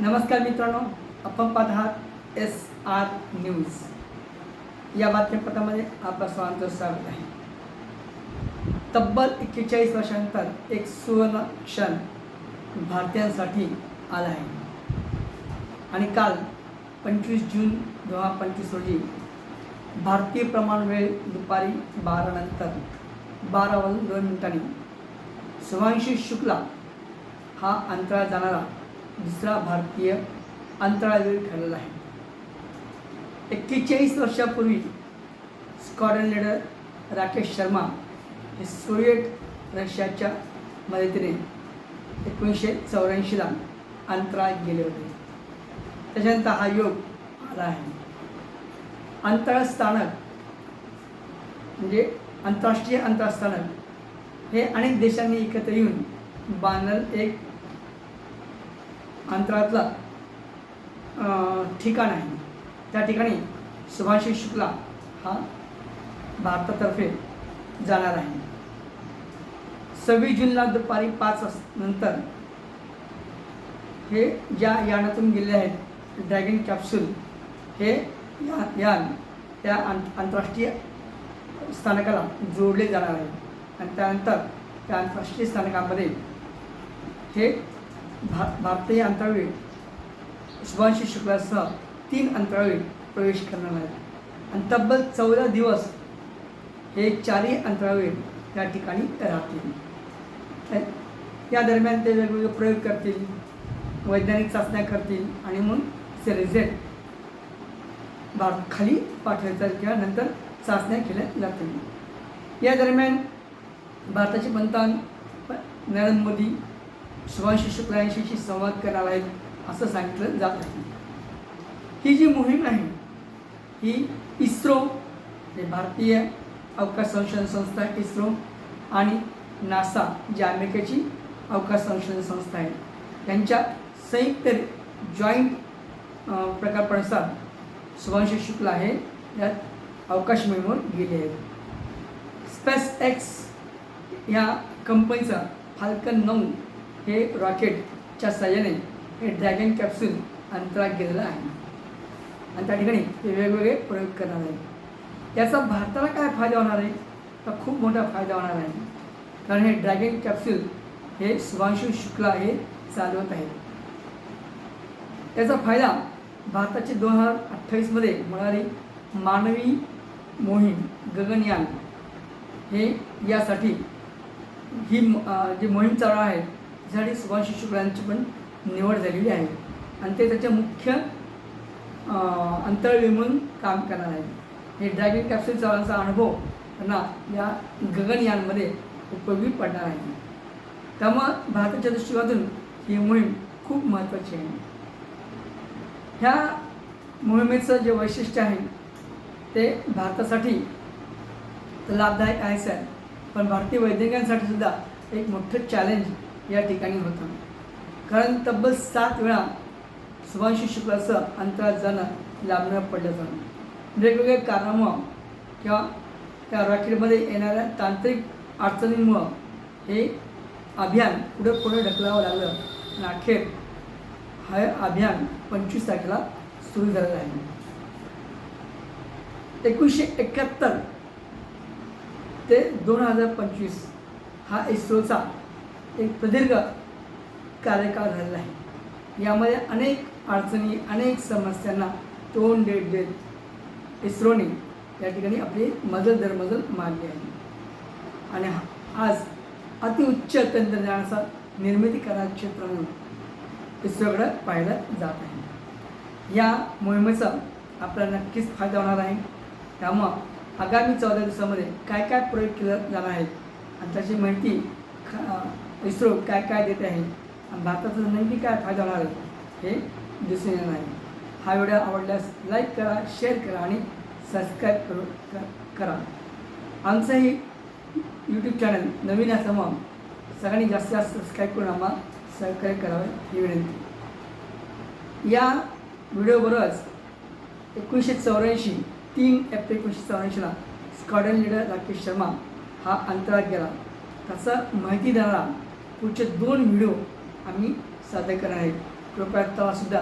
नमस्कार मित्रांनो आपण पाहत आहात एस आर न्यूज या बातमीपत्रामध्ये आपलं सर्वांचं स्वागत आहे. तब्बल एक्केचाळीस वर्षानंतर एक सुवर्ण क्षण भारतीयांसाठी आला आहे. आणि काल पंचवीस जून दोन हजार पंचवीस रोजी भारतीय प्रमाण वेळ दुपारी बारानंतर बारा वाजून दोन मिनिटांनी. शुभांशी शुक्ला हा अंतराळ जाणारा दुसरा भारतीय अंतराळवीर ठरलेला आहे. एक्केचाळीस वर्षापूर्वी स्क्वॉड्रन लीडर राकेश शर्मा हे सोवियत रशियाच्या मदतीने एकोणीसशे चौऱ्याऐंशीला अंतराळात गेले होते. त्याच्यानंतर हा योग आला आहे. अंतराळ स्थानक म्हणजे आंतरराष्ट्रीय अंतराळ स्थानक हे अनेक देशांनी एकत्र येऊन बांधलं एक अंतरातलं ठिकाण आहे. त्या ठिकाणी सुभाषी शुक्ला हा भारतातर्फे जाणार आहे. सव्वीस जूनला दुपारी पाच नंतर हे ज्या यानातून गेले आहेत ड्रॅगन कॅप्सूल हे या यान त्या आं आंतरराष्ट्रीय स्थानकाला जोडले जाणार आहे. आणि त्यानंतर त्या आंतरराष्ट्रीय स्थानकामध्ये हे भा भारतीय अंतराळवीर शुभांशी शुक्लासह तीन अंतराळवीर प्रवेश करणार आहेत. आणि तब्बल चौदा दिवस हे चारही अंतराळवीर त्या ठिकाणी राहतील. या दरम्यान ते वेगवेगळे प्रयोग करतील वैज्ञानिक चाचण्या करतील आणि मग ते रिझल्ट भारत खाली पाठवायचा किंवा नंतर चाचण्या केल्या जातील. या दरम्यान भारताचे पंतप्रधान नरेंद्र मोदी शुभांशी शुक्ला संवाद करणार आहेत असं सांगितलं जात आहे ही जी मोहीम आहे ही इस्रो हे भारतीय अवकाश संशोधन संस्था इस्रो आणि नासा जी अमेरिकेची अवकाश संशोधन संस्था आहे त्यांच्या संयुक्त जॉईंट प्रकल्पानुसार शुभांशी शुक्ला हे यात अवकाश मिळवून गेले आहेत. स्पेस एक्स या कंपनीचा फाल्कन नऊ हे रॉकेटच्या सहाय्याने हे ड्रॅगन कॅप्सूल अंतरात गेलेलं आहे. आणि त्या ठिकाणी ते वेगवेगळे प्रयोग करणार आहे. याचा भारताला काय फायदा होणार आहे? तर खूप मोठा फायदा होणार आहे. कारण हे ड्रॅगन कॅप्सूल हे शुभांशु शुक्ला हे चालवत आहे त्याचा फायदा भारताची दोन हजार अठ्ठावीसमध्ये होणारी मानवी मोहीम गगनयान हे यासाठी ही जी मोहीम चालू आहे त्यासाठी सुभाष शुक्लांची पण निवड झालेली आहे. आणि ते त्याच्या मुख्य अं, म्हणून काम करणार आहे हे ड्रॅगन कॅप्सूल चालवण्याचा अनुभव त्यांना या गगनयानमध्ये उपयोगी पडणार आहे. त्यामुळं भारताच्या दृष्टिकोनातून ही मोहीम खूप महत्त्वाची आहे. ह्या मोहिमेचं जे वैशिष्ट्य आहे ते भारतासाठी लाभदायक आहेच आहे पण भारतीय वैज्ञानिकांसाठी सुद्धा एक मोठं चॅलेंज या ठिकाणी होतं. कारण तब्बल सात वेळा शुभांशु शुक्लाचं अंतरात जाणं लांबणं पडलं जाणं. म्हणजे वेगवेगळ्या कारणामुळं किंवा त्या रॉकेटमध्ये येणाऱ्या तांत्रिक अडचणींमुळं हे अभियान पुढे पुढे ढकलावं लागलं. आणि अखेर हे अभियान पंचवीस तारखेला सुरू झालेलं आहे. एकोणीसशे एकाहत्तर ते दोन हजार पंचवीस हा इस्रोचा एक प्रदीर्घ कार्यकाळ झालेला आहे. यामध्ये अनेक अडचणी अनेक समस्यांना तोंड देत देत इस्रोने या ठिकाणी आपली मजल दरमजल मारली आहे. आणि हा- आज अतिउच्च तंत्रज्ञानाचा निर्मिती करा क्षेत्र म्हणून इस्रोकडं पाहिलं जात आहे. या मोहिमेचा आपल्याला नक्कीच फायदा होणार आहे. त्यामुळं आगामी चौदा दिवसामध्ये काय काय प्रयोग केला जाणार आहेत आणि त्याची माहिती ख- इस्रो काय काय देते आहे? आणि भारताचा नेमकी काय फायदा होणार आहे? हे दिसून येणार आहे. हा व्हिडिओ आवडल्यास लाईक करा शेअर करा आणि सबस्क्राईब करू क- करा. आमचंही यूट्यूब चॅनल नवीन असल्यामुळं सगळ्यांनी जास्तीत जास्त सबस्क्राईब करून आम्हाला सहकार्य करावे ही विनंती. या व्हिडिओबरोबरच एकोणीसशे चौऱ्याऐंशी तीन एप्रिल एकोणीसशे चौऱ्याऐंशीला स्क्वॉडन लीडर राकेश शर्मा हा अंतराळात गेला. त्याचा माहिती देणारा पुढचे दोन व्हिडिओ आम्ही सादर करणार आहेत कृपया तेव्हासुद्धा